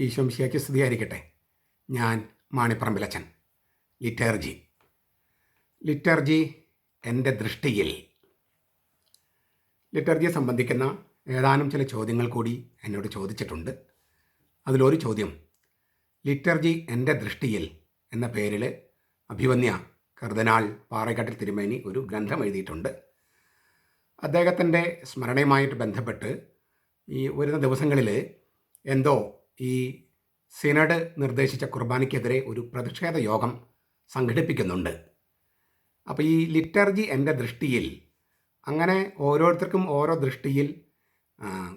ഈശോംശിയാക്കി സ്തുതിയായിരിക്കട്ടെ. ഞാൻ മാണിപ്പറമ്പിലച്ചൻ liturgy. Liturgy എന്റെ ദൃഷ്ടിയിൽ. ലിറ്റർജിയെ സംബന്ധിക്കുന്ന ഏതാനും ചില ചോദ്യങ്ങൾ കൂടി എന്നോട് ചോദിച്ചിട്ടുണ്ട്. അതിലൊരു ചോദ്യം ലിറ്റർജി എന്റെ ദൃഷ്ടിയിൽ എന്ന പേരിൽ അഭിവന്യ കർദനാൾ പാറക്കാട്ടിൽ തിരുമേനി ഒരു ഗ്രന്ഥം എഴുതിയിട്ടുണ്ട്. അദ്ദേഹത്തിന്റെ സ്മരണയുമായിട്ട് ബന്ധപ്പെട്ട് ഈ വരുന്ന ദിവസങ്ങളിൽ എന്തോ ഈ സിനഡ് നിർദ്ദേശിച്ച കുർബാനയ്ക്കെതിരെ ഒരു പ്രതിഷേധ യോഗം സംഘടിപ്പിക്കുന്നുണ്ട്. അപ്പോൾ ഈ ലിറ്റർജി എന്റെ ദൃഷ്ടിയിൽ അങ്ങനെ ഓരോരുത്തർക്കും ഓരോ ദൃഷ്ടിയിൽ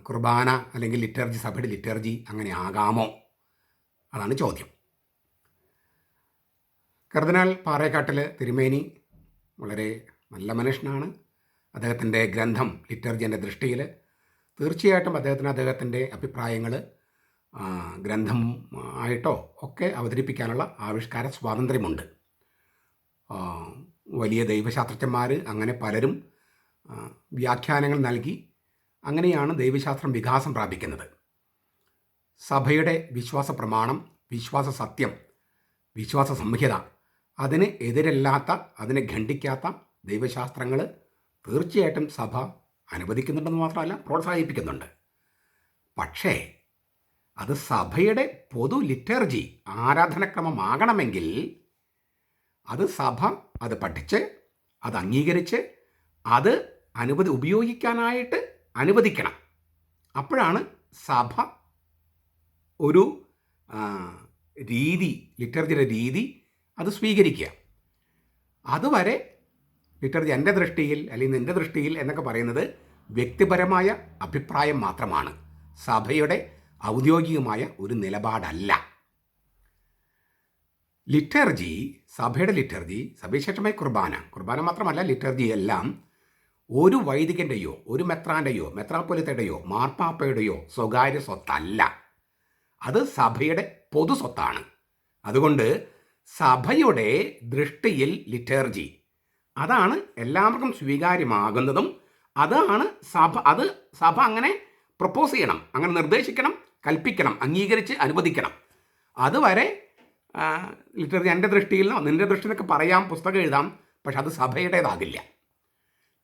കുർബാന അല്ലെങ്കിൽ ലിറ്റർജി സഭയുടെ ലിറ്റർജി അങ്ങനെ ആകാമോ? അതാണ് ചോദ്യം. കർദിനാൾ പാറേക്കാട്ടിൽ തിരുമേനി വളരെ നല്ല മനുഷ്യനാണ്. അദ്ദേഹത്തിന്റെ ഗ്രന്ഥം ലിറ്റർജി എന്റെ ദൃഷ്ടിയിൽ. തീർച്ചയായിട്ടും അദ്ദേഹത്തിന് അദ്ദേഹത്തിന്റെ അഭിപ്രായങ്ങൾ ഗ്രന്ഥം ആയിട്ടോ ഒക്കെ അവതരിപ്പിക്കാനുള്ള ആവിഷ്കാര സ്വാതന്ത്ര്യമുണ്ട്. വലിയ ദൈവശാസ്ത്രജ്ഞന്മാർ അങ്ങനെ പലരും വ്യാഖ്യാനങ്ങൾ നൽകി അങ്ങനെയാണ് ദൈവശാസ്ത്രം വികാസം പ്രാപിക്കുന്നത്. സഭയുടെ വിശ്വാസ പ്രമാണം വിശ്വാസ സത്യം വിശ്വാസ സംഹിത അതിന് എതിരല്ലാത്ത അതിനെ ഖണ്ഡിക്കാത്ത ദൈവശാസ്ത്രങ്ങൾ തീർച്ചയായിട്ടും സഭ അനുവദിക്കുന്നുണ്ടെന്ന് മാത്രമല്ല പ്രോത്സാഹിപ്പിക്കുന്നുണ്ട്. പക്ഷേ അത് സഭയുടെ പൊതു ലിറ്റർജി ആരാധനക്രമമാകണമെങ്കിൽ അത് സഭ അത് പഠിച്ച് അത് അംഗീകരിച്ച് അത് അനുവദി ഉപയോഗിക്കാനായിട്ട് അനുവദിക്കണം. അപ്പോഴാണ് സഭ ഒരു രീതി ലിറ്റർജിയുടെ രീതി അത് സ്വീകരിക്കുക. അതുവരെ ലിറ്റർജി എന്റെ ദൃഷ്ടിയിൽ അല്ലെങ്കിൽ നിന്റെ ദൃഷ്ടിയിൽ എന്നൊക്കെ പറയുന്നത് വ്യക്തിപരമായ അഭിപ്രായം മാത്രമാണ്. സഭയുടെ ഔദ്യോഗികമായ ഒരു നിലപാടല്ല. ലിറ്റർജി സഭയുടെ ലിറ്റർജി സവിശേഷമായ കുർബാന. കുർബാന മാത്രമല്ല ലിറ്റർജി എല്ലാം ഒരു വൈദികന്റെയോ ഒരു മെത്രാന്റെയോ മെത്രാപ്പൊലിത്തയുടെയോ മാർപ്പാപ്പയുടെയോ സ്വകാര്യ സ്വത്തല്ല. അത് സഭയുടെ പൊതു സ്വത്താണ്. അതുകൊണ്ട് സഭയുടെ ദൃഷ്ടിയിൽ ലിറ്റർജി. അതാണ് എല്ലാവർക്കും സ്വീകാര്യമാകുന്നതും അതാണ് സഭ അത് സഭ അങ്ങനെ പ്രപ്പോസ് ചെയ്യണം അങ്ങനെ നിർദ്ദേശിക്കണം കൽപ്പിക്കണം അംഗീകരിച്ച് അനുവദിക്കണം. അതുവരെ ലിറ്റററി എന്റെ ദൃഷ്ടിയിൽ നിന്നോ നിന്റെ ദൃഷ്ടിയിലൊക്കെ പറയാം പുസ്തകം എഴുതാം പക്ഷെ അത് സഭയുടേതാകില്ല.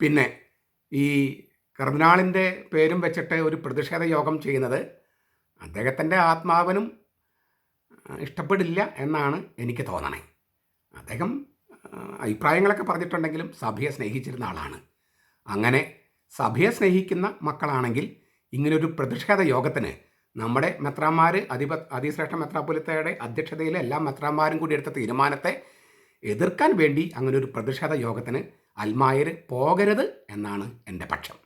പിന്നെ ഈ കർദിനാളിന്റെ പേരും വെച്ചിട്ട് ഒരു പ്രതിഷേധ യോഗം ചെയ്യുന്നത് അദ്ദേഹത്തിന്റെ ആത്മാവിനും ഇഷ്ടപ്പെടില്ല എന്നാണ് എനിക്ക് തോന്നണേ. അദ്ദേഹം അഭിപ്രായങ്ങളൊക്കെ പറഞ്ഞിട്ടുണ്ടെങ്കിലും സഭയെ സ്നേഹിച്ചിരുന്ന ആളാണ്. അങ്ങനെ സഭയെ സ്നേഹിക്കുന്ന മക്കളാണെങ്കിൽ ഇങ്ങനൊരു പ്രതിഷേധ യോഗത്തിന് നമ്മുടെ മെത്രാന്മാർ അധിപ അതിശ്രേഷ്ഠ മെത്രാപൊലിത്തയുടെ അധ്യക്ഷതയിൽ എല്ലാ മെത്രാന്മാരും കൂടി എടുത്ത തീരുമാനത്തെ എതിർക്കാൻ വേണ്ടി അങ്ങനെ ഒരു പ്രതിഷേധ യോഗത്തിന് അൽമായർ പോകരുത് എന്നാണ് എന്റെ പക്ഷം.